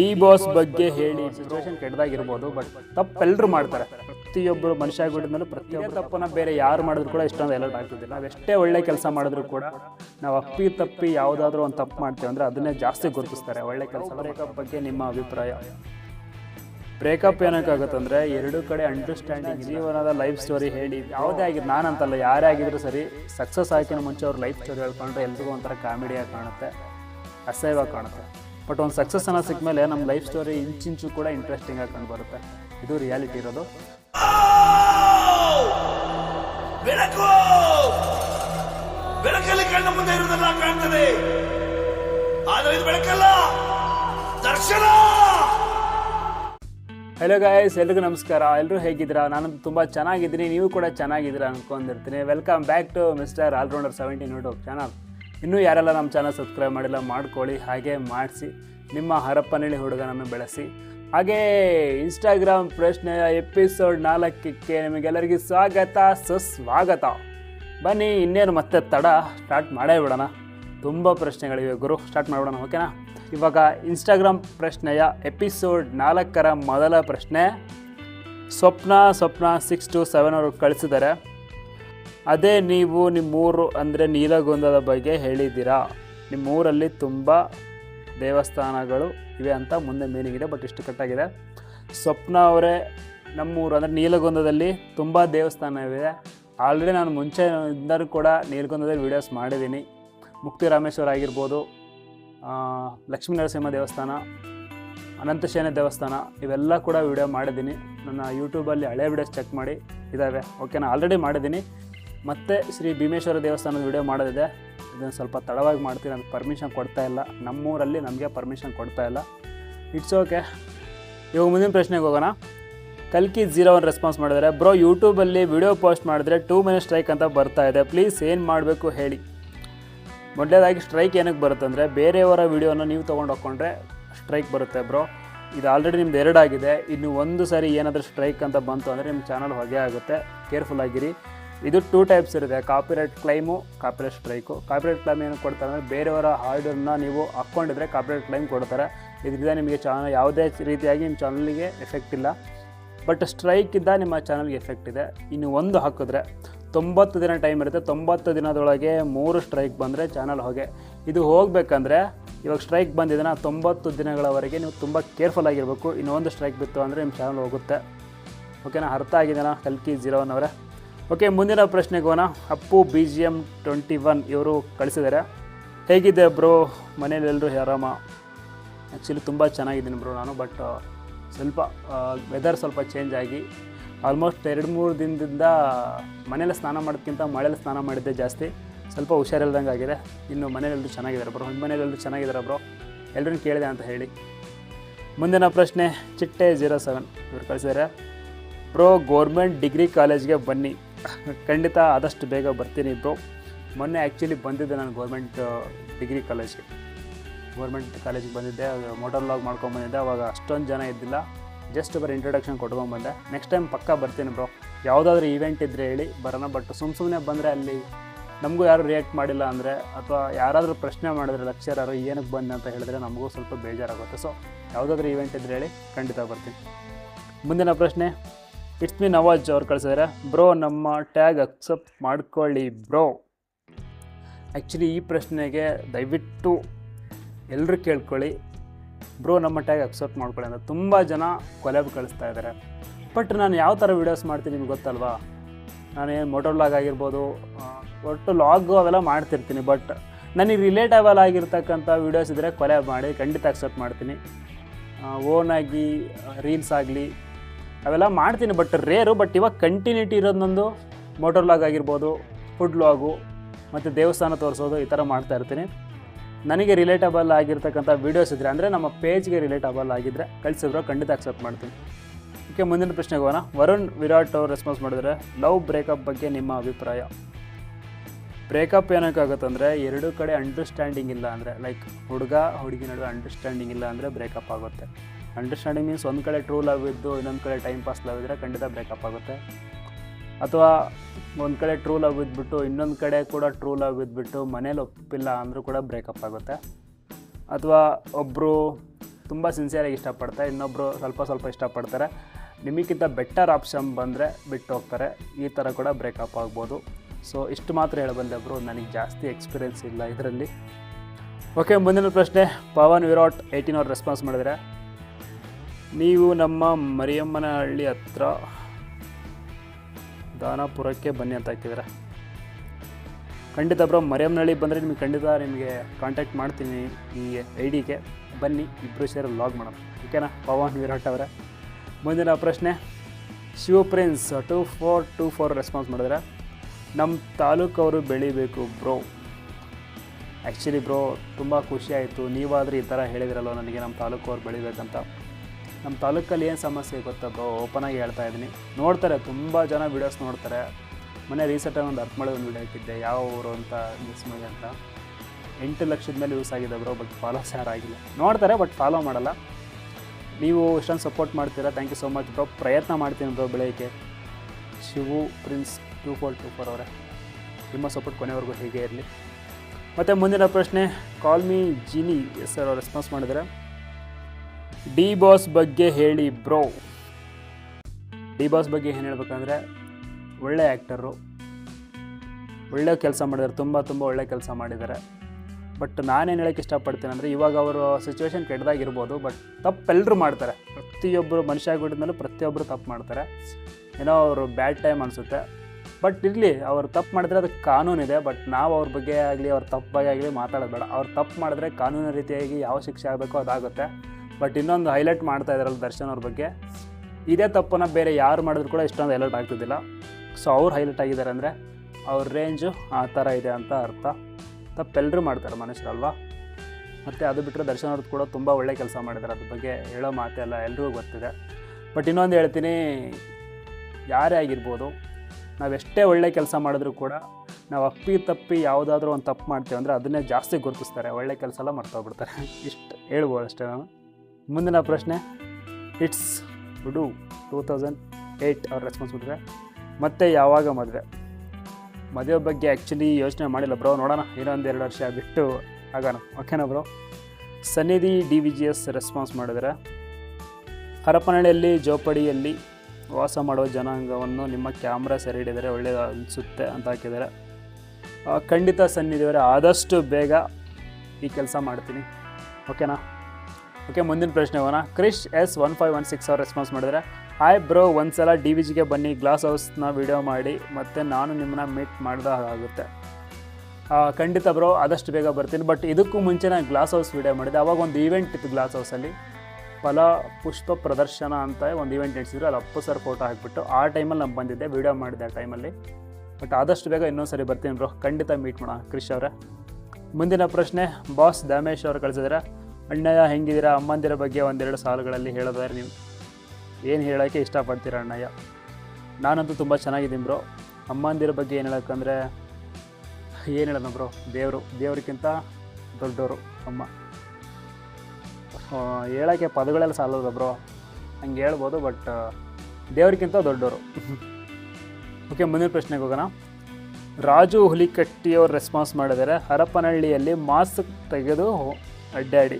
D boss ಬಗ್ಗೆ ಹೇಳಿ. Situation ಕೆಟ್ಟದಾಗಿರ್ಬೋದು but ತಪ್ಪೆಲ್ಲರೂ ಮಾಡ್ತಾರೆ. ಪ್ರತಿಯೊಬ್ಬರು ಮನುಷ್ಯ ಆಗಿಬಿಟ್ಟಿದ್ಮೇಲೆ ಪ್ರತಿಯೊಬ್ಬರು ತಪ್ಪನ್ನ ಬೇರೆ ಯಾರು ಮಾಡಿದ್ರು ಕೂಡ ಇಷ್ಟೊಂದು ಎಲರ್ಟ್ ಆಗ್ತಿದ್ದಿಲ್ಲ. ನಾವು ಎಷ್ಟೇ ಒಳ್ಳೆ ಕೆಲಸ ಮಾಡಿದ್ರು ಕೂಡ ನಾವು ಅಪ್ಪಿ ತಪ್ಪಿ ಯಾವುದಾದ್ರೂ ಒಂದು ತಪ್ಪು ಮಾಡ್ತೀವಿ ಅಂದರೆ ಅದನ್ನೇ ಜಾಸ್ತಿ ಗುರುತಿಸ್ತಾರೆ. ಒಳ್ಳೆ ಕೆಲಸ ಬ್ರೇಕಪ್ ಬಗ್ಗೆ ನಿಮ್ಮ ಅಭಿಪ್ರಾಯ? ಬ್ರೇಕಪ್ ಏನಕ್ಕಾಗುತ್ತಂದ್ರೆ ಎರಡು ಕಡೆ ಅಂಡರ್ಸ್ಟ್ಯಾಂಡಿಂಗ್ ಜೀವನದ ಲೈಫ್ ಸ್ಟೋರಿ ಹೇಳಿ. ಯಾವುದೇ ಆಗಿದ್ದು ನಾನಂತಲ್ಲ, ಯಾರೇ ಆಗಿದ್ರು ಸರಿ ಸಕ್ಸಸ್ ಆಗಿನ ಮುಂಚೆ ಅವ್ರ ಲೈಫ್ ಸ್ಟೋರಿ ಹೇಳ್ಕೊಂಡ್ರೆ ಎಲ್ರಿಗೂ ಒಂಥರ ಕಾಮಿಡಿಯಾಗಿ ಕಾಣುತ್ತೆ, ಅಸಹ್ಯವಾಗಿ ಕಾಣುತ್ತೆ. ಬಟ್ ಒಂದು ಸಕ್ಸಸ್ ಅನ್ನೋ ಸಿಕ್ಮೇಲೆ ನಮ್ಮ ಲೈಫ್ ಸ್ಟೋರಿ ಇಂಚಿಂಚು ಕೂಡ ಇಂಟ್ರೆಸ್ಟಿಂಗ್ ಆಗಿ ಕಂಡು ಬರುತ್ತೆ. ಇದು ರಿಯಾಲಿಟಿ ಇರೋದು. ಬೆಳಕು! ಬೆಳಕಲ್ಲಿ ಕಣ್ಣ ಮುಂದೆ ಇರುವುದೆಲ್ಲ ಕಾಣ್ತದೆ. ಆದರೆ ಇದು ಬೆಳಕಲ್ಲ ದರ್ಶನ! ಹಲೋ ಗಾಯ್ಸ್ ಎಲ್ರಿಗೂ ನಮಸ್ಕಾರ. ಎಲ್ಲರೂ ಹೇಗಿದ್ದೀರಾ? ನಾನು ತುಂಬ ಚೆನ್ನಾಗಿದ್ದೀನಿ. ನೀವು ಕೂಡ ಚೆನ್ನಾಗಿದ್ದೀರಾ ಅನ್ಕೊಂಡಿರ್ತೀನಿ. Welcome back to mister allrounder seventeen YouTube channel ಇನ್ನೂ ಯಾರೆಲ್ಲ ನಮ್ಮ ಚಾನಲ್ ಸಬ್ಸ್ಕ್ರೈಬ್ ಮಾಡಿಲ್ಲ ಮಾಡ್ಕೊಳ್ಳಿ, ಹಾಗೆ ಮಾಡಿಸಿ. ನಿಮ್ಮ ಹರಪ್ಪನಹಳ್ಳಿ ಹುಡುಗನನ್ನು ಬೆಳೆಸಿ. ಹಾಗೇ ಇನ್ಸ್ಟಾಗ್ರಾಮ್ ಪ್ರಶ್ನೆಯ ಎಪಿಸೋಡ್ ನಾಲ್ಕಕ್ಕೆ ನಿಮಗೆಲ್ಲರಿಗೂ ಸ್ವಾಗತ, ಸುಸ್ವಾಗತ. ಬನ್ನಿ, ಇನ್ನೇನು ಮತ್ತೆ ತಡ ಸ್ಟಾರ್ಟ್ ಮಾಡೇ ಬಿಡೋಣ. ತುಂಬ ಪ್ರಶ್ನೆಗಳಿವೆ ಗುರು ಸ್ಟಾರ್ಟ್ ಮಾಡಿಬಿಡೋಣ ಓಕೆನಾ ಇವಾಗ ಇನ್ಸ್ಟಾಗ್ರಾಮ್ ಪ್ರಶ್ನೆಯ ಎಪಿಸೋಡ್ ನಾಲ್ಕರ ಮೊದಲ ಪ್ರಶ್ನೆ. Swapna Swapna six two seven ಅವರು ಕಳಿಸಿದ್ದಾರೆ. ಅದೇ ನೀವು ನಿಮ್ಮೂರು ಅಂದರೆ ನೀಲಗುಂದದ ಬಗ್ಗೆ ಹೇಳಿದ್ದೀರಾ? ನಿಮ್ಮೂರಲ್ಲಿ ತುಂಬ ದೇವಸ್ಥಾನಗಳು ಇವೆ ಅಂತ ಮುಂದೆ ಮೀನಿಂಗ್ ಇದೆ ಬಟ್ ಇಷ್ಟು ಕಟ್ಟಾಗಿದೆ ಸ್ವಪ್ನ ಅವರೇ, ನಮ್ಮೂರು ಅಂದರೆ ನೀಲಗುಂದದಲ್ಲಿ ತುಂಬ ದೇವಸ್ಥಾನವಿದೆ. ಆಲ್ರೆಡಿ ನಾನು ಮುಂಚೆ ಇದ್ದರೂ ಕೂಡ ನೀಲಗುಂದದಲ್ಲಿ ವೀಡಿಯೋಸ್ ಮಾಡಿದ್ದೀನಿ. ಮುಕ್ತಿ ರಾಮೇಶ್ವರ ಆಗಿರ್ಬೋದು ಲಕ್ಷ್ಮೀ ನರಸಿಂಹ ದೇವಸ್ಥಾನ ಅನಂತಶಯನ ದೇವಸ್ಥಾನ, ಇವೆಲ್ಲ ಕೂಡ ವಿಡಿಯೋ ಮಾಡಿದ್ದೀನಿ. ನನ್ನ ಯೂಟ್ಯೂಬಲ್ಲಿ ಹಳೆ ವಿಡಿಯೋಸ್ ಚೆಕ್ ಮಾಡಿ ಇದ್ದಾವೆ. ಓಕೆನಾ ಆಲ್ರೆಡಿ ಮಾಡಿದ್ದೀನಿ. ಮತ್ತು ಶ್ರೀ ಭೀಮೇಶ್ವರ ದೇವಸ್ಥಾನದ ವಿಡಿಯೋ ಮಾಡೋದಿದೆ. ಇದನ್ನು ಸ್ವಲ್ಪ ತಡವಾಗಿ ಮಾಡ್ತೀನಿ ನನಗೆ ಪರ್ಮಿಷನ್ ಕೊಡ್ತಾ ಇಲ್ಲ. ನಮ್ಮೂರಲ್ಲಿ ನಮಗೆ ಪರ್ಮಿಷನ್ ಕೊಡ್ತಾ ಇಲ್ಲ. ಇಟ್ಸ್ ಓಕೆ ಇವಾಗ ಮುಂದಿನ ಪ್ರಶ್ನೆಗೆ ಹೋಗೋಣ. ಕಲ್ಕಿ ಜೀರೋ ಒನ್ ರೆಸ್ಪಾನ್ಸ್ ಮಾಡಿದರೆ ಬ್ರೋ ಯೂಟ್ಯೂಬಲ್ಲಿ ವಿಡಿಯೋ ಪೋಸ್ಟ್ ಮಾಡಿದ್ರೆ ಟೂ ಮಿನಿಟ್ ಸ್ಟ್ರೈಕ್ ಅಂತ ಬರ್ತಾ ಇದೆ. ಪ್ಲೀಸ್ ಏನು ಮಾಡಬೇಕು ಹೇಳಿ. ಮೊದಲೇದಾಗಿ ಸ್ಟ್ರೈಕ್ ಏನಕ್ಕೆ ಬರುತ್ತೆ ಅಂದರೆ ಬೇರೆಯವರ ವಿಡಿಯೋನ ನೀವು ತೊಗೊಂಡು ಹೋಗ್ಕೊಂಡ್ರೆ ಸ್ಟ್ರೈಕ್ ಬರುತ್ತೆ ಬ್ರೋ ಇದು ಆಲ್ರೆಡಿ ನಿಮ್ದು ಎರಡಾಗಿದೆ ಇನ್ನು ಒಂದು ಸಾರಿ ಏನಾದರೂ ಸ್ಟ್ರೈಕ್ ಅಂತ ಬಂತು ಅಂದರೆ ನಿಮ್ಮ ಚಾನಲ್ ಹೊಗೆ ಆಗುತ್ತೆ. ಕೇರ್ಫುಲ್ ಆಗಿರಿ. ಇದು ಟೂ ಟೈಪ್ಸ್ ಇರುತ್ತೆ. Copyright claim copyright strike copyright claim ಏನು ಕೊಡ್ತಾರೆ ಅಂದರೆ ಬೇರೆಯವರ ಹಾಡನ್ನು ನೀವು ಹಾಕ್ಕೊಂಡಿದ್ರೆ ಕಾಪಿರೈಟ್ ಕ್ಲೈಮ್ ಕೊಡ್ತಾರೆ. ಇದರಿಂದ ನಿಮಗೆ ಚಾನಲ್ ಯಾವುದೇ ರೀತಿಯಾಗಿ ನಿಮ್ಮ ಚಾನಲ್ಗೆ ಎಫೆಕ್ಟ್ ಇಲ್ಲ. ಬಟ್ ಸ್ಟ್ರೈಕಿಂದ ನಿಮ್ಮ ಚಾನಲ್ಗೆ ಎಫೆಕ್ಟ್ ಇದೆ. ಇನ್ನು ಒಂದು ಹಾಕಿದ್ರೆ ತೊಂಬತ್ತು ದಿನ ಟೈಮ್ ಇರುತ್ತೆ. ತೊಂಬತ್ತು ದಿನದೊಳಗೆ ಮೂರು ಸ್ಟ್ರೈಕ್ ಬಂದರೆ ಚಾನಲ್ ಹೋಗೆ. ಇದು ಹೋಗಬೇಕಂದ್ರೆ ಇವಾಗ ಸ್ಟ್ರೈಕ್ ಬಂದಿದ್ದಾನ ತೊಂಬತ್ತು ದಿನಗಳವರೆಗೆ ನೀವು ತುಂಬ ಕೇರ್ಫುಲ್ ಆಗಿರಬೇಕು. ಇನ್ನೊಂದು ಸ್ಟ್ರೈಕ್ ಬಿತ್ತು ಅಂದರೆ ನಿಮ್ಮ ಚಾನಲ್ ಹೋಗುತ್ತೆ. ಓಕೆನಾ ಅರ್ಥ ಆಗಿದೆನಾ? ಕಲ್ಕಿ ಜೀರೋ ಒನ್ ಅವರೇ ಓಕೆ, ಮುಂದಿನ ಪ್ರಶ್ನೆಗೆ ಹೋಗೋಣ. Appu, B G M twenty one ಇವರು ಕಳಿಸಿದ್ದಾರೆ ಹೇಗಿದೆ ಬ್ರೋ? ಮನೇಲೆಲ್ಲರೂ ಆರಾಮ? ಆ್ಯಕ್ಚುಲಿ ತುಂಬ ಚೆನ್ನಾಗಿದ್ದೀನಿ ಬ್ರೋ ನಾನು ಬಟ್ ಸ್ವಲ್ಪ ವೆದರ್ ಸ್ವಲ್ಪ ಚೇಂಜ್ ಆಗಿ ಆಲ್ಮೋಸ್ಟ್ ಎರಡು ಮೂರು ದಿನದಿಂದ ಮನೇಲಿ ಸ್ನಾನ ಮಾಡೋದಕ್ಕಿಂತ ಮಳೆಯಲ್ಲಿ ಸ್ನಾನ ಮಾಡಿದ್ದೆ ಜಾಸ್ತಿ. ಸ್ವಲ್ಪ ಹುಷಾರಿಲ್ದಂಗೆ ಆಗಿದೆ. ಇನ್ನು ಮನೇಲೆಲ್ಲರೂ ಚೆನ್ನಾಗಿದ್ದಾರೆ ಬ್ರೋ. ನಿಮ್ಮ ಮನೇಲೆಲ್ಲರೂ ಚೆನ್ನಾಗಿದ್ದಾರೆ ಬ್ರೋ? ಎಲ್ಲರೂ ಕೇಳಿದೆ ಅಂತ ಹೇಳಿ. ಮುಂದಿನ ಪ್ರಶ್ನೆ, ಚಿಟ್ಟೆ ಜೀರೋ ಸೆವೆನ್ ಇವ್ರು ಕಳಿಸಿದ್ದಾರೆ ಬ್ರೋ, ಗೋರ್ಮೆಂಟ್ ಡಿಗ್ರಿ ಕಾಲೇಜ್ಗೆ ಬನ್ನಿ. ಖಂಡಿತ ಆದಷ್ಟು ಬೇಗ ಬರ್ತೀನಿ ಬ್ರೋ. ಮೊನ್ನೆ ಆ್ಯಕ್ಚುಲಿ ಬಂದಿದ್ದೆ ನಾನು ಗೌರ್ಮೆಂಟ್ ಡಿಗ್ರಿ ಕಾಲೇಜ್ಗೆ ಗೌರ್ಮೆಂಟ್ ಕಾಲೇಜಿಗೆ ಬಂದಿದ್ದೆ ಮೋಟರ್ ಲಾಗ್ ಮಾಡ್ಕೊಂಬಂದಿದ್ದೆ ಅವಾಗ ಅಷ್ಟೊಂದು ಜನ ಇದ್ದಿಲ್ಲ. ಜಸ್ಟ್ ಬರೀ ಇಂಟ್ರೊಡಕ್ಷನ್ ಕೊಟ್ಕೊಂಬಂದೆ ನೆಕ್ಸ್ಟ್ ಟೈಮ್ ಪಕ್ಕ ಬರ್ತೀನಿ ಬ್ರೋ. ಯಾವುದಾದ್ರೂ ಈವೆಂಟ್ ಇದ್ದರೆ ಹೇಳಿ ಬರೋಣ ಬಟ್ ಸುಮ್ಮ ಸುಮ್ಮನೆ ಬಂದರೆ ಅಲ್ಲಿ ನಮಗೂ ಯಾರು ರಿಯಾಕ್ಟ್ ಮಾಡಿಲ್ಲ ಅಂದರೆ ಅಥವಾ ಯಾರಾದರೂ ಪ್ರಶ್ನೆ ಮಾಡಿದ್ರೆ ಲೆಕ್ಚರರು ಏನಕ್ಕೆ ಬಂದೆ ಅಂತ ಹೇಳಿದ್ರೆ ನಮಗೂ ಸ್ವಲ್ಪ ಬೇಜಾರಾಗುತ್ತೆ. ಸೊ ಯಾವುದಾದ್ರೂ ಈವೆಂಟ್ ಇದ್ದರೆ ಹೇಳಿ ಖಂಡಿತ ಬರ್ತೀನಿ. ಮುಂದಿನ ಪ್ರಶ್ನೆ ಇಟ್ಸ್ ಮಿ ನವಾಜ್ ಅವ್ರು ಕಳಿಸಿದ್ದಾರೆ ಬ್ರೋ ನಮ್ಮ ಟ್ಯಾಗ್ ಅಕ್ಸೆಪ್ಟ್ ಮಾಡ್ಕೊಳ್ಳಿ ಬ್ರೋ ಆ್ಯಕ್ಚುಲಿ ಈ ಪ್ರಶ್ನೆಗೆ ದಯವಿಟ್ಟು ಎಲ್ಲರೂ ಕೇಳ್ಕೊಳ್ಳಿ. ಬ್ರೋ ನಮ್ಮ ಟ್ಯಾಗ್ ಅಕ್ಸೆಪ್ಟ್ ಮಾಡ್ಕೊಳ್ಳಿ ಅಂತ. ತುಂಬ ಜನ ಕೊಲೆಬ್ ಕಳಿಸ್ತಾ ಇದ್ದಾರೆ ಬಟ್ ನಾನು ಯಾವ ಥರ ವೀಡಿಯೋಸ್ ಮಾಡ್ತೀನಿ ನಿಮ್ಗೆ ಗೊತ್ತಲ್ವಾ? ನಾನೇನು ಮೋಟೋ ಲಾಗ್ ಆಗಿರ್ಬೋದು ಒಟ್ಟು ಲಾಗು ಅವೆಲ್ಲ ಮಾಡ್ತಿರ್ತೀನಿ. ಬಟ್ ನನಗೆ ರಿಲೇಟಬಲ್ ಆಗಿರ್ತಕ್ಕಂಥ ವೀಡಿಯೋಸ್ ಇದ್ದರೆ ಕೊಲೆ ಮಾಡಿ ಖಂಡಿತ ಅಕ್ಸೆಪ್ಟ್ ಮಾಡ್ತೀನಿ. ಓನಾಗಿ ರೀಲ್ಸ್ ಆಗಲಿ ಅವೆಲ್ಲ ಮಾಡ್ತೀನಿ ಬಟ್ ರೇರು ಬಟ್ ಇವಾಗ ಕಂಟಿನ್ಯೂಟಿ ಇರೋದೊಂದು ಮೋಟರ್ ಲಾಗ್ ಆಗಿರ್ಬೋದು ಫುಡ್ ಲಾಗು ಮತ್ತು ದೇವಸ್ಥಾನ ತೋರಿಸೋದು ಈ ಥರ ಮಾಡ್ತಾ ಇರ್ತೀನಿ. ನನಗೆ ರಿಲೇಟಬಲ್ ಆಗಿರ್ತಕ್ಕಂಥ ವೀಡಿಯೋಸ್ ಇದ್ದರೆ ಅಂದರೆ ನಮ್ಮ ಪೇಜ್ಗೆ ರಿಲೇಟಬಲ್ ಆಗಿದ್ದರೆ ಕಳಿಸಿದ್ರು, ಖಂಡಿತ ಅಕ್ಸೆಪ್ಟ್ ಮಾಡ್ತೀನಿ. ಓಕೆ, ಮುಂದಿನ ಪ್ರಶ್ನೆಗೆ ಹೋಗೋಣ. ವರುಣ್ ವಿರಾಟ್ ಅವ್ರು ರೆಸ್ಪಾನ್ಸ್ ಮಾಡಿದ್ರೆ, ಲವ್ ಬ್ರೇಕಪ್ ಬಗ್ಗೆ ನಿಮ್ಮ ಅಭಿಪ್ರಾಯ? ಬ್ರೇಕಪ್ ಏನಕ್ಕಾಗುತ್ತಂದರೆ ಎರಡೂ ಕಡೆ ಅಂಡರ್ಸ್ಟ್ಯಾಂಡಿಂಗ್ ಇಲ್ಲ ಅಂದರೆ ಲೈಕ್ ಹುಡುಗ, ಹುಡುಗಿ ನಡುವೆ ಅಂಡರ್ಸ್ಟ್ಯಾಂಡಿಂಗ್ ಇಲ್ಲ ಅಂದರೆ ಬ್ರೇಕಪ್ ಆಗುತ್ತೆ. ಅಂಡರ್ಸ್ಟ್ಯಾಂಡಿಂಗ್ ಮೀನ್ಸ್ ಒಂದು ಕಡೆ ಟ್ರೂ ಲವ್ ಇದ್ದು ಇನ್ನೊಂದು ಕಡೆ ಟೈಮ್ ಪಾಸ್ ಲವ್ ಇದ್ದರೆ ಖಂಡಿತ ಬ್ರೇಕಪ್ ಆಗುತ್ತೆ. ಅಥವಾ ಒಂದು ಕಡೆ ಟ್ರೂ ಲವ್ ಇದ್ಬಿಟ್ಟು ಇನ್ನೊಂದು ಕಡೆ ಕೂಡ ಟ್ರೂ ಲವ್ ಇದ್ಬಿಟ್ಟು ಮನೇಲಿ ಒಪ್ಪಿಲ್ಲ ಅಂದರೂ ಕೂಡ ಬ್ರೇಕಪ್ ಆಗುತ್ತೆ. ಅಥವಾ ಒಬ್ಬರು ತುಂಬ ಸಿನ್ಸಿಯರಾಗಿ ಇಷ್ಟಪಡ್ತಾರೆ ಇನ್ನೊಬ್ಬರು ಸ್ವಲ್ಪ ಸ್ವಲ್ಪ ಇಷ್ಟಪಡ್ತಾರೆ, ನಿಮಗಿಂತ ಬೆಟರ್ ಆಪ್ಷನ್ ಬಂದರೆ ಬಿಟ್ಟು ಹೋಗ್ತಾರೆ, ಈ ಥರ ಕೂಡ ಬ್ರೇಕಪ್ ಆಗ್ಬೋದು. ಸೊ ಇಷ್ಟು ಮಾತ್ರ ಹೇಳಬಲ್ಲೆ ಒಬ್ಬರು ನನಗೆ ಜಾಸ್ತಿ ಎಕ್ಸ್ಪೀರಿಯೆನ್ಸ್ ಇಲ್ಲ ಇದರಲ್ಲಿ. ಓಕೆ ಮುಂದಿನ ಪ್ರಶ್ನೆ, ಪವನ್ ವಿರಾಟ್ ಏಯ್ಟೀನ್ ಅವ್ರು ರೆಸ್ಪಾನ್ಸ್ ಮಾಡಿದರೆ. ನೀವು ನಮ್ಮ ಮರಿಯಮ್ಮನಹಳ್ಳಿ ಹತ್ರ ದಾನಾಪುರಕ್ಕೆ ಬನ್ನಿ ಅಂತ ಹಾಕಿದ್ದಾರೆ. ಖಂಡಿತ ಬ್ರೋ, ಮರಿಯಮ್ಮನಹಳ್ಳಿ ಬಂದರೆ ನಿಮಗೆ ಖಂಡಿತ ನಿಮಗೆ ಕಾಂಟ್ಯಾಕ್ಟ್ ಮಾಡ್ತೀನಿ ಈ ಐ ಡಿಗೆ ಬನ್ನಿ ಇಬ್ಬರು ಸೇರಿ ಲಾಗ್ ಮಾಡೋಣ. ಓಕೆನಾ ಪವನ್ ವಿರಾಟ್ ಅವರೇ. ಮುಂದಿನ ಪ್ರಶ್ನೆ Shiva prince two four two four response ಮಾಡಿದ್ರೆ ನಮ್ಮ ತಾಲೂಕವರು ಬೆಳಿಬೇಕು ಬ್ರೋ. ಆ್ಯಕ್ಚುಲಿ ಬ್ರೋ, ತುಂಬ ಖುಷಿ ಆಯಿತು. ನೀವಾದರೂ ಈ ಥರ ಹೇಳಿದಿರಲ್ವ ನನಗೆ ನಮ್ಮ ತಾಲೂಕವ್ರು ಬೆಳಿಬೇಕಂತ? ನಮ್ಮ ತಾಲೂಕಲ್ಲಿ ಏನು ಸಮಸ್ಯೆ ಗೊತ್ತಾ ಬ್ರೋ? ಓಪನಾಗಿ ಹೇಳ್ತಾ ಇದ್ದೀನಿ. ನೋಡ್ತಾರೆ, ತುಂಬ ಜನ ವೀಡಿಯೋಸ್ ನೋಡ್ತಾರೆ. ಮೊನ್ನೆ ರೀಸೆಂಟಾಗಿ ಒಂದು ಅರ್ಥ ಮಾಡೋದು ಒಂದು ವೀಡಿಯೋ ಹಾಕಿದ್ದೆ. ಯಾವ ಊರು ಅಂತ ಮಿಸ್ ಮಾಡಿ ಅಂತ. ಎಂಟು ಲಕ್ಷದ ಮೇಲೆ ಯೂಸ್ ಆಗಿದೆ ಬ್ರೋ ಬಟ್ ಫಾಲೋ ಫಾಲೋಸ್ ಆಗಿಲ್ಲ. ನೋಡ್ತಾರೆ ಬಟ್ ಫಾಲೋ ಮಾಡಲ್ಲ. ನೀವು ಇಷ್ಟೊಂದು ಸಪೋರ್ಟ್ ಮಾಡ್ತೀರಾ? Thank you so much bro ಪ್ರಯತ್ನ ಮಾಡ್ತೀನಿ bro ಬೆಳೆಯೋಕ್ಕೆ Shivu prince two four two four ಅವರೇ. ನಿಮ್ಮ ಸಪೋರ್ಟ್ ಕೊನೆವರೆಗೂ ಹೀಗೆ ಇರಲಿ. ಮತ್ತು ಮುಂದಿನ ಪ್ರಶ್ನೆ ಕಾಲ್ ಮೀ ಜಿನಿ ಸರ್ ಅವ್ರು ರೆಸ್ಪಾನ್ಸ್ ಮಾಡಿದರೆ ಡಿ ಬಾಸ್ ಬಗ್ಗೆ ಹೇಳಿ ಬ್ರೋ. ಡಿ ಬಾಸ್ ಬಗ್ಗೆ ಏನು ಹೇಳ್ಬೇಕಂದ್ರೆ, ಒಳ್ಳೆ ಆ್ಯಕ್ಟರು ಒಳ್ಳೆ ಕೆಲಸ ಮಾಡಿದ್ದಾರೆ ತುಂಬ ತುಂಬ ಒಳ್ಳೆ ಕೆಲಸ ಮಾಡಿದ್ದಾರೆ ಬಟ್ ನಾನೇನು ಹೇಳೋಕ್ಕೆ ಇಷ್ಟಪಡ್ತೀನಿ ಅಂದರೆ, ಇವಾಗ ಅವರು ಸಿಚುವೇಶನ್ ಕೆಟ್ಟದಾಗಿರ್ಬೋದು ಬಟ್ ತಪ್ಪೆಲ್ಲರೂ ಮಾಡ್ತಾರೆ. ಪ್ರತಿಯೊಬ್ಬರು ಮನುಷ್ಯ ಆಗಿಬಿಟ್ಟಿದ್ಮೇಲೆ ಪ್ರತಿಯೊಬ್ಬರು ತಪ್ಪು ಮಾಡ್ತಾರೆ. ಏನೋ ಅವರು ಬ್ಯಾಡ್ ಟೈಮ್ ಅನಿಸುತ್ತೆ. ಬಟ್ ಇರಲಿ, ಅವ್ರು ತಪ್ಪು ಮಾಡಿದ್ರೆ ಅದಕ್ಕೆ ಕಾನೂನಿದೆ ಬಟ್ ನಾವು ಅವ್ರ ಬಗ್ಗೆ ಆಗಲಿ, ಅವ್ರ ತಪ್ಪು ಬಗ್ಗೆ ಆಗಲಿ ಮಾತಾಡೋದು ಬೇಡ. ಅವ್ರು ತಪ್ಪು ಮಾಡಿದ್ರೆ ಕಾನೂನು ರೀತಿಯಾಗಿ ಯಾವ ಶಿಕ್ಷೆ ಆಗಬೇಕೋ ಅದಾಗುತ್ತೆ. ಬಟ್ ಇನ್ನೊಂದು ಹೈಲೈಟ್ ಮಾಡ್ತಾ ಇದ್ದಾರಲ್ಲ ದರ್ಶನ್ ಅವ್ರ ಬಗ್ಗೆ. ಇದೇ ತಪ್ಪನ್ನು ಬೇರೆ ಯಾರು ಮಾಡಿದ್ರು ಕೂಡ ಇಷ್ಟೊಂದು ಹೈಲೈಟ್ ಆಗ್ತಿದ್ದಿಲ್ಲ. ಸೊ ಅವ್ರು ಹೈಲೈಟ್ ಆಗಿದ್ದಾರೆ ಅಂದರೆ ಅವ್ರ ರೇಂಜು ಆ ಥರ ಇದೆ ಅಂತ ಅರ್ಥ. ತಪ್ಪೆಲ್ಲರೂ ಮಾಡ್ತಾರೆ ಮನುಷ್ಯರಲ್ವಾ? ಮತ್ತು ಅದು ಬಿಟ್ಟರೆ ದರ್ಶನ್ ಅವ್ರದ್ದು ಕೂಡ ತುಂಬ ಒಳ್ಳೆ ಕೆಲಸ ಮಾಡಿದ್ದಾರೆ ಅದ್ರ ಬಗ್ಗೆ ಹೇಳೋ ಮಾತೆಲ್ಲ ಎಲ್ರಿಗೂ ಗೊತ್ತಿದೆ. ಬಟ್ ಇನ್ನೊಂದು ಹೇಳ್ತೀನಿ, ಯಾರೇ ಆಗಿರ್ಬೋದು ನಾವೆಷ್ಟೇ ಒಳ್ಳೆ ಕೆಲಸ ಮಾಡಿದ್ರು ಕೂಡ ನಾವು ಅಪ್ಪಿ ತಪ್ಪಿ ಯಾವುದಾದ್ರೂ ಒಂದು ತಪ್ಪು ಮಾಡ್ತೀವಿ ಅಂದರೆ ಅದನ್ನೇ ಜಾಸ್ತಿ ಗುರುತಿಸ್ತಾರೆ. ಒಳ್ಳೆ ಕೆಲಸ ಎಲ್ಲ ಮರ್ತೋಗ್ಬಿಡ್ತಾರೆ. ಇಷ್ಟು ಹೇಳ್ಬೋದು ಅಷ್ಟೇ ನಾನು. ಮುಂದಿನ ಪ್ರಶ್ನೆ, it's do two thousand eight ಅವ್ರ ರೆಸ್ಪಾನ್ಸ್ ಬಿಟ್ಟರೆ ಮತ್ತೆ ಯಾವಾಗ ಮದುವೆ? ಮದುವೆ ಬಗ್ಗೆ ಆ್ಯಕ್ಚುಲಿ ಯೋಚನೆ ಮಾಡಿಲ್ಲ ಬ್ರೋ ನೋಡೋಣ. ಇನ್ನೊಂದು ಎರಡು ವರ್ಷ ಬಿಟ್ಟು ಆಗೋಣ. ಓಕೆನಾ bro Sannidhi D V G S response ಮಾಡಿದರೆ ಹರಪನಹಳ್ಳಿಯಲ್ಲಿ, ಜೋಪಡಿಯಲ್ಲಿ ವಾಸ ಮಾಡುವ ಜನಾಂಗವನ್ನು ನಿಮ್ಮ ಕ್ಯಾಮ್ರಾ ಸೆರೆ ಹಿಡಿದರೆ ಒಳ್ಳೆಯದು ಅನಿಸುತ್ತೆ ಅಂತ ಹಾಕಿದ್ದಾರೆ. ಖಂಡಿತ ಸನ್ನಿಧಿಯವರೇ, ಆದಷ್ಟು ಬೇಗ ಈ ಕೆಲಸ ಮಾಡ್ತೀನಿ. ಓಕೆನಾ ಓಕೆ ಮುಂದಿನ ಪ್ರಶ್ನೆ ಹೋಗೋಣ Krish S one five one six ಅವ್ರು ರೆಸ್ಪಾನ್ಸ್ ಮಾಡಿದರೆ. ಹಾಯ್ ಬ್ರೋ ಒಂದು ಸಲ ಡಿ ವಿ ಜಿಗೆ ಬನ್ನಿ ಗ್ಲಾಸ್ ಹೌಸ್ನ ವಿಡಿಯೋ ಮಾಡಿ ಮತ್ತು ನಾನು ನಿಮ್ಮನ್ನ ಮೀಟ್ ಮಾಡಿದ ಹಾಗಾಗುತ್ತೆ. ಆ, ಖಂಡಿತ ಬ್ರೋ ಆದಷ್ಟು ಬೇಗ ಬರ್ತೀನಿ ಬಟ್ ಇದಕ್ಕೂ ಮುಂಚೆ ನಾನು ಗ್ಲಾಸ್ ಹೌಸ್ ವೀಡಿಯೋ ಮಾಡಿದೆ. ಅವಾಗ ಒಂದು ಈವೆಂಟ್ ಇತ್ತು ಗ್ಲಾಸ್ ಹೌಸಲ್ಲಿ ಫಲ ಪುಷ್ಪ ಪ್ರದರ್ಶನ ಅಂತ ಒಂದು ಈವೆಂಟ್ ನಡೆಸಿದ್ರು ಅಲ್ಲಿ ಅಪ್ಪು ಸರ್ ಫೋಟೋ ಹಾಕಿಬಿಟ್ಟು ಆ ಟೈಮಲ್ಲಿ ನಾನು ಬಂದಿದ್ದೆ ವಿಡಿಯೋ ಮಾಡಿದೆ ಆ ಟೈಮಲ್ಲಿ ಬಟ್ ಆದಷ್ಟು ಬೇಗ ಇನ್ನೊಂದು ಸರಿ ಬರ್ತೀನಿ ಬ್ರೋ ಖಂಡಿತ ಮೀಟ್ ಮಾಡೋಣ ಕ್ರಿಶ್ ಅವರೇ. ಮುಂದಿನ ಪ್ರಶ್ನೆ ಬಾಸ್ ದಾಮೇಶ್ ಅವರು ಕಳಿಸಿದ್ರೆ. ಅಣ್ಣಯ್ಯ ಹೆಂಗಿದ್ದೀರಾ? ಅಮ್ಮಂದಿರ ಬಗ್ಗೆ ಒಂದೆರಡು ಸಾಲುಗಳಲ್ಲಿ ಹೇಳೋದಾದ್ರೆ ನೀವು ಏನು ಹೇಳೋಕ್ಕೆ ಇಷ್ಟಪಡ್ತೀರ ಅಣ್ಣಯ್ಯ? ನಾನಂತೂ ತುಂಬ ಚೆನ್ನಾಗಿದ್ದೀನಿ ಬ್ರೋ. ಅಮ್ಮಂದಿರ ಬಗ್ಗೆ ಏನು ಹೇಳೋಕ್ಕಂದ್ರೆ ಏನು ಹೇಳೋಣ ಬ್ರೋ? ದೇವರು. ದೇವ್ರಿಗಿಂತ ದೊಡ್ಡವರು ಅಮ್ಮ. ಹೇಳೋಕ್ಕೆ ಪದಗಳೆಲ್ಲ ಸಾಲೋದು ಬ್ರೋ? ಹಂಗೆ ಹೇಳ್ಬೋದು, ಬಟ್ ದೇವ್ರಿಗಿಂತ ದೊಡ್ಡವರು ಓಕೆ, ಮುಂದಿನ ಪ್ರಶ್ನೆಗೆ ಹೋಗೋಣ. ರಾಜು ಹುಲಿಕಟ್ಟಿಯವರು ರೆಸ್ಪಾನ್ಸ್ ಮಾಡಿದರೆ ಹರಪನಹಳ್ಳಿಯಲ್ಲಿ ಮಾಸ್ಕ್ ತೆಗೆದು ಅಡ್ಡಾಡಿ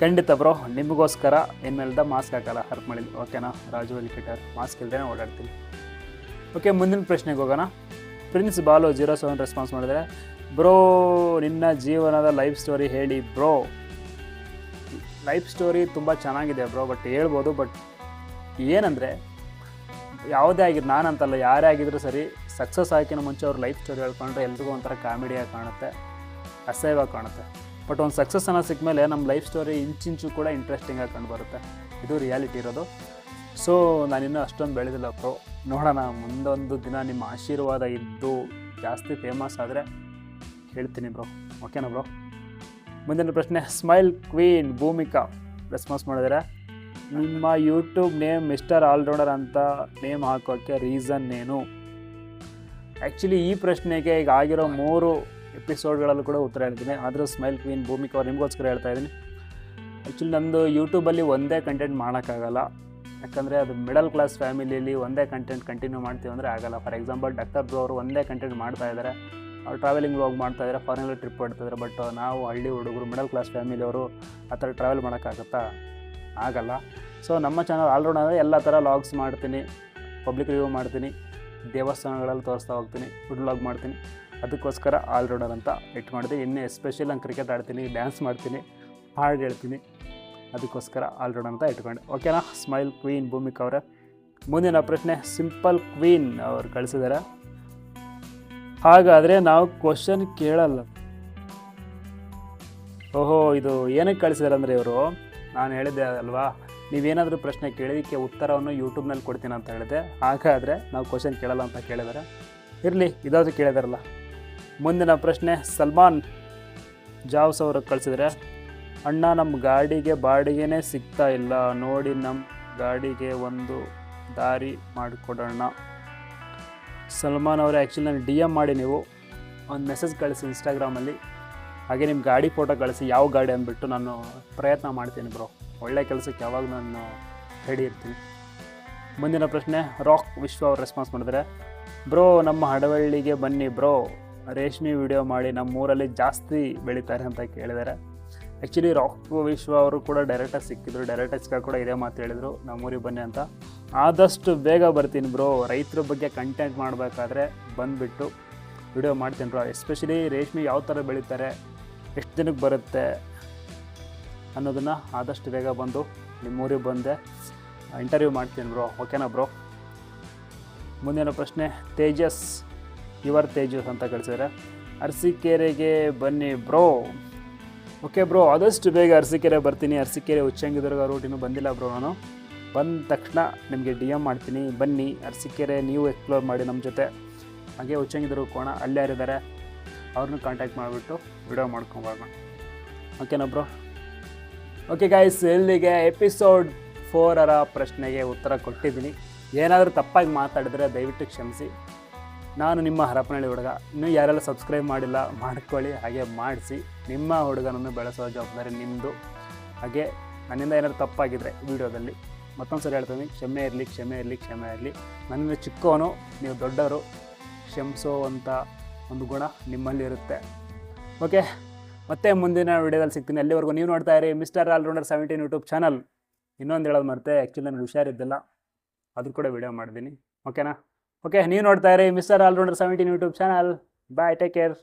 ಖಂಡಿತ ಬ್ರೋ ನಿಮಗೋಸ್ಕರ ಇನ್ಮೇಲಿಂದ ಮಾಸ್ಕ್ ಹಾಕಲ್ಲ ಹರಪನಹಳ್ಳಿ ಓಕೆನಾ ರಾಜು ಹುಲಿಕಟ್ಟಿಯವ್ರು ಮಾಸ್ಕ್ ಇಲ್ಲದೆ ಓಡಾಡ್ತೀನಿ ಓಕೆ ಮುಂದಿನ ಪ್ರಶ್ನೆಗೆ ಹೋಗೋಣ. Prince Balu zero seven response ಮಾಡಿದರೆ ಬ್ರೋ ನಿನ್ನ ಜೀವನದ ಲೈಫ್ ಸ್ಟೋರಿ ಹೇಳಿ ಬ್ರೋ ಲೈಫ್ ಸ್ಟೋರಿ ತುಂಬ ಚೆನ್ನಾಗಿದೆ ಬ್ರೋ ಬಟ್ ಹೇಳ್ಬೋದು ಬಟ್ ಏನಂದರೆ, ಯಾವುದೇ ಆಗಿದ್ದು ನಾನಂತಲ್ಲ, ಯಾರೇ ಆಗಿದ್ರು ಸರಿ ಸಕ್ಸಸ್ ಆಗಿನ ಮುಂಚೆ ಅವ್ರ ಲೈಫ್ ಸ್ಟೋರಿ ಹೇಳ್ಕೊಂಡ್ರೆ ಎಲ್ರಿಗೂ ಒಂಥರ ಕಾಮಿಡಿಯಾಗಿ ಕಾಣುತ್ತೆ, ಅಸಹ್ಯವಾಗಿ ಕಾಣುತ್ತೆ. ಬಟ್ ಒಂದು ಸಕ್ಸಸ್ ಅನ್ನೋ ಸಿಕ್ಮೇಲೆ ನಮ್ಮ ಲೈಫ್ ಸ್ಟೋರಿ ಇಂಚಿಂಚು ಕೂಡ ಇಂಟ್ರೆಸ್ಟಿಂಗಾಗಿ ಕಂಡು ಬರುತ್ತೆ. ಇದು ರಿಯಾಲಿಟಿ ಇರೋದು. ಸೊ ನಾನಿನ್ನೂ ಅಷ್ಟೊಂದು ಬೆಳೆದಿಲ್ಲ ಬ್ರೋ ನೋಡೋಣ, ಮುಂದೊಂದು ದಿನ ನಿಮ್ಮ ಆಶೀರ್ವಾದ ಇದ್ದು ಜಾಸ್ತಿ ಫೇಮಸ್ ಆದರೆ ಹೇಳ್ತೀನಿ ಬ್ರೋ ಓಕೆನಾ ಬ್ರೋ ಮುಂದಿನ ಪ್ರಶ್ನೆ ಸ್ಮೈಲ್ ಕ್ವೀನ್ ಭೂಮಿಕಾ ರೆಸ್ಪಾನ್ಸ್ ಮಾಡಿದರೆ, ನಿಮ್ಮ ಯೂಟ್ಯೂಬ್ ನೇಮ್ ಮಿಸ್ಟರ್ ಆಲ್ರೌಂಡರ್ ಅಂತ ನೇಮ್ ಹಾಕೋಕ್ಕೆ ರೀಸನ್ ಏನು? ಆ್ಯಕ್ಚುಲಿ ಈ ಪ್ರಶ್ನೆಗೆ ಈಗ ಆಗಿರೋ ಮೂರು ಎಪಿಸೋಡ್ಗಳಲ್ಲೂ ಕೂಡ ಉತ್ತರ ಹೇಳ್ತೀನಿ. ಆದರೂ ಸ್ಮೈಲ್ ಕ್ವೀನ್ ಭೂಮಿಕ ಅವ್ರು ನಿಮಗೋಸ್ಕರ ಹೇಳ್ತಾ ಇದ್ದೀನಿ. ಆ್ಯಕ್ಚುಲಿ ನಮ್ಮದು ಯೂಟ್ಯೂಬಲ್ಲಿ ಒಂದೇ ಕಂಟೆಂಟ್ ಮಾಡೋಕ್ಕಾಗಲ್ಲ. ಯಾಕಂದರೆ ಅದು ಮಿಡಲ್ ಕ್ಲಾಸ್ ಫ್ಯಾಮಿಲಿಯಲ್ಲಿ ಒಂದೇ ಕಂಟೆಂಟ್ ಕಂಟಿನ್ಯೂ ಮಾಡ್ತೀವಿ ಅಂದರೆ ಆಗಲ್ಲ. ಫಾರ್ ಎಕ್ಸಾಂಪಲ್ ಡಾಕ್ಟರ್ ಬ್ರೋ ಅವರು ಒಂದೇ ಕಂಟೆಂಟ್ ಮಾಡ್ತಾ ಇದ್ದಾರೆ. ಅವ್ರು ಟ್ರಾವೆಲಿಂಗ್ ಹೋಗಿ ಮಾಡ್ತಾ ಇದ್ದಾರೆ, ಫಾರಿನಲ್ಲಿ ಟ್ರಿಪ್ ಮಾಡ್ತಿದ್ದಾರೆ ಬಟ್ ನಾವು ಹಳ್ಳಿ ಹುಡುಗರು, ಮಿಡಲ್ ಕ್ಲಾಸ್ ಫ್ಯಾಮಿಲಿಯವರು ಆ ಥರ ಟ್ರಾವೆಲ್ ಮಾಡೋಕ್ಕಾಗತ್ತಾ? ಆಗಲ್ಲ. ಸೊ ನಮ್ಮ ಚಾನಲ್ ಆಲ್ರೌಂಡ್ ಅಂದರೆ ಎಲ್ಲ ಥರ ಲಾಗ್ಸ್ ಮಾಡ್ತೀನಿ. ಪಬ್ಲಿಕ್ ರಿವ್ಯೂ ಮಾಡ್ತೀನಿ. ದೇವಸ್ಥಾನಗಳಲ್ಲಿ ತೋರಿಸ್ತಾ ಹೋಗ್ತೀನಿ. ಫುಡ್ ಲಾಗ್ ಮಾಡ್ತೀನಿ. ಅದಕ್ಕೋಸ್ಕರ ಆಲ್ರೌಂಡರ್ ಅಂತ ಇಟ್ಕೊಂಡೆ ಇನ್ನೇ ಎಸ್ಪೆಷಲ್ ನಾನು ಕ್ರಿಕೆಟ್ ಆಡ್ತೀನಿ ಡ್ಯಾನ್ಸ್ ಮಾಡ್ತೀನಿ, ಹಾಡು ಹೇಳ್ತೀನಿ. ಅದಕ್ಕೋಸ್ಕರ ಆಲ್ರೌಂಡರ್ ಅಂತ ಇಟ್ಕೊಂಡೆ ಓಕೆನಾ ಸ್ಮೈಲ್ ಕ್ವೀನ್ ಭೂಮಿಕಾ ಅವರೇ. ಮುಂದಿನ ಪ್ರಶ್ನೆ ಸಿಂಪಲ್ ಕ್ವೀನ್ ಅವ್ರು ಕಳಿಸಿದ್ದಾರೆ ಹಾಗಾದರೆ ನಾವು ಕ್ವಶನ್ ಕೇಳಲ್ಲ. ಓಹೋ, ಇದು ಏನಕ್ಕೆ ಕಳಿಸಿದಾರೆ ಅಂದರೆ ಇವರು? ನಾನು ಹೇಳಿದ್ದೆ ಅಲ್ವಾ? ನೀವೇನಾದರೂ ಪ್ರಶ್ನೆ ಕೇಳಿದಕ್ಕೆ ಉತ್ತರವನ್ನು ಯೂಟ್ಯೂಬ್ನಲ್ಲಿ ಕೊಡ್ತೀನಿ ಅಂತ ಹೇಳಿದೆ. ಹಾಗಾದರೆ ನಾವು ಕ್ವಶನ್ ಕೇಳಲ್ಲ ಅಂತ ಕೇಳಿದ್ದಾರೆ ಇರಲಿ, ಇದಾದರೂ ಕೇಳಿದಾರಲ್ಲ. ಮುಂದಿನ ಪ್ರಶ್ನೆ, ಸಲ್ಮಾನ್ ಜಾವ್ಸ್ ಅವರು ಕಳಿಸಿದ್ರೆ, ಅಣ್ಣ ನಮ್ಮ ಗಾಡಿಗೆ ಬಾಡಿಗೆನೇ ಸಿಗ್ತಾ ಇಲ್ಲ. ನೋಡಿ ನಮ್ಮ ಗಾಡಿಗೆ ಒಂದು ದಾರಿ ಮಾಡಿಕೊಡೋಣ. ಸಲ್ಮಾನ್ ಅವರೇ ಆ್ಯಕ್ಚುಲಿ ನಾನು ಡಿ ಎಂ ಮಾಡಿ ನೀವು ಒಂದು ಮೆಸೇಜ್ ಕಳಿಸಿ ಇನ್ಸ್ಟಾಗ್ರಾಮಲ್ಲಿ ಹಾಗೆ ನಿಮ್ಮ ಗಾಡಿ ಫೋಟೋ ಕಳಿಸಿ, ಯಾವ ಗಾಡಿ ಅಂದ್ಬಿಟ್ಟು ನಾನು ಪ್ರಯತ್ನ ಮಾಡ್ತೀನಿ ಬ್ರೋ ಒಳ್ಳೆ ಕೆಲಸಕ್ಕೆ ಯಾವಾಗ ನಾನು ರೆಡಿ ಇರ್ತೀನಿ. ಮುಂದಿನ ಪ್ರಶ್ನೆ, ರಾಕ್ ವಿಶ್ವ ಅವ್ರು ರೆಸ್ಪಾನ್ಸ್ ಮಾಡಿದ್ರೆ, ಬ್ರೋ, ನಮ್ಮ ಹಡವಳ್ಳಿಗೆ ಬನ್ನಿ ಬ್ರೋ ರೇಷ್ಮೆ ವಿಡಿಯೋ ಮಾಡಿ ನಮ್ಮೂರಲ್ಲಿ ಜಾಸ್ತಿ ಬೆಳೀತಾರೆ ಅಂತ ಕೇಳಿದ್ದಾರೆ ಆ್ಯಕ್ಚುಲಿ ರಾಕ್ ವಿಶ್ವ ಅವರು ಕೂಡ ಡೈರೆಕ್ಟಾಗಿ ಸಿಕ್ಕಿದ್ರು. ಡೈರೆಕ್ಟಾಗಿ ಕೂಡ ಇದೇ ಮಾತು ಹೇಳಿದರು. ನಮ್ಮೂರಿಗೆ ಬನ್ನಿ ಅಂತ. ಆದಷ್ಟು ಬೇಗ ಬರ್ತೀನಿ ಬ್ರೋ ರೈತರ ಬಗ್ಗೆ ಕಂಟೆಂಟ್ ಮಾಡಬೇಕಾದ್ರೆ ಬಂದುಬಿಟ್ಟು ವಿಡಿಯೋ ಮಾಡ್ತೀನಿ ಬ್ರೋ ಎಸ್ಪೆಷಲಿ ರೇಷ್ಮೆ ಯಾವ ಥರ ಬೆಳೀತಾರೆ, ಎಷ್ಟು ದಿನಕ್ಕೆ ಬರುತ್ತೆ ಅನ್ನೋದನ್ನು ಆದಷ್ಟು ಬೇಗ ಬಂದು ನಿಮ್ಮೂರಿಗೆ ಬಂದೆ ಇಂಟರ್ವ್ಯೂ ಮಾಡ್ತೀನಿ ಬ್ರೋ ಓಕೆನಾ ಬ್ರೋ ಮುಂದಿನ ಪ್ರಶ್ನೆ ತೇಜಸ್ ಯುವರ್ ತೇಜಸ್ ಅಂತ ಕಳಿಸಿದ್ರೆ. ಅರಸಿಕೆರೆಗೆ ಬನ್ನಿ ಬ್ರೋ. ಓಕೆ ಬ್ರೋ, ಆದಷ್ಟು ಬೇಗ ಅರಸಿಕೆರೆ ಬರ್ತೀನಿ. ಅರಸಿಕೆರೆ ಉಚ್ಚಂಗಿದುರ್ಗ ರೂಟ್ ಇನ್ನೂ ಬಂದಿಲ್ಲ ಬ್ರೋ ನಾನು. ಬಂದ ತಕ್ಷಣ ನಿಮಗೆ ಡಿ ಎಂ ಮಾಡ್ತೀನಿ. ಬನ್ನಿ, ಅರಸಿಕೆರೆ ನೀವು ಎಕ್ಸ್ಪ್ಲೋರ್ ಮಾಡಿ ನಮ್ಮ ಜೊತೆ. ಹಾಗೆ ಉಚ್ಚಂಗಿದುರ್ಗ ಕೋಣ, ಅಲ್ಲೇ ಯಾರಿದ್ದಾರೆ, ಅವ್ರನ್ನೂ ಕಾಂಟ್ಯಾಕ್ಟ್ ಮಾಡಿಬಿಟ್ಟು ವಿಡಿಯೋ ಮಾಡ್ಕೊಂಬರೋಣ. ಓಕೆನಾ ಬ್ರೋ? ಓಕೆ ಗಾಯ್ಸ್ ಇಲ್ಲಿಗೆ ಎಪಿಸೋಡ್ ಫೋರರ ಪ್ರಶ್ನೆಗೆ ಉತ್ತರ ಕೊಟ್ಟಿದ್ದೀನಿ. ಏನಾದರೂ ತಪ್ಪಾಗಿ ಮಾತಾಡಿದ್ರೆ ದಯವಿಟ್ಟು ಕ್ಷಮಿಸಿ. ನಾನು ನಿಮ್ಮ ಹರಪನಹಳ್ಳಿ ಹುಡುಗ. ಇನ್ನೂ ಯಾರೆಲ್ಲ ಸಬ್ಸ್ಕ್ರೈಬ್ ಮಾಡಿಲ್ಲ, ಮಾಡ್ಕೊಳ್ಳಿ. ಹಾಗೆ ಮಾಡಿಸಿ. ನಿಮ್ಮ ಹುಡುಗನನ್ನು ಬೆಳೆಸೋ ಜವಾಬ್ದಾರಿ ನಿಮ್ಮದು ಹಾಗೆ ನನ್ನಿಂದ ಏನಾದರೂ ತಪ್ಪಾಗಿದ್ದರೆ ವಿಡಿಯೋದಲ್ಲಿ ಮತ್ತೊಂದು ಸರಿ ಹೇಳ್ತೀನಿ. ಕ್ಷಮೆ ಇರಲಿ ಕ್ಷಮೆ ಇರಲಿ ಕ್ಷಮೆ ಇರಲಿ. ನನ್ನಿಂದ ಚಿಕ್ಕವನು, ನೀವು ದೊಡ್ಡವರು, ಕ್ಷಮಿಸೋ ಅಂತ ಒಂದು ಗುಣ ನಿಮ್ಮಲ್ಲಿ ಇರುತ್ತೆ. ಓಕೆ ಮತ್ತೆ ಮುಂದಿನ ವಿಡಿಯೋದಲ್ಲಿ ಸಿಗ್ತೀನಿ. ಅಲ್ಲಿವರೆಗೂ ನೀವು ನೋಡ್ತಾ ಇರಿ mister allrounder seventeen YouTube channel ಇನ್ನೊಂದು ಹೇಳೋದು ಮರೆತೆ. ಆ್ಯಕ್ಚುಲಿ ನನಗೆ ಹುಷಾರಿದ್ದಿಲ್ಲ. ಅದು ಕೂಡ ವಿಡಿಯೋ ಮಾಡಿದ್ದೀನಿ ಓಕೆನಾ ಓಕೆ ನೀವು ನೋಡ್ತಾ ಇರಿ mister allrounder seventeen YouTube channel bye take care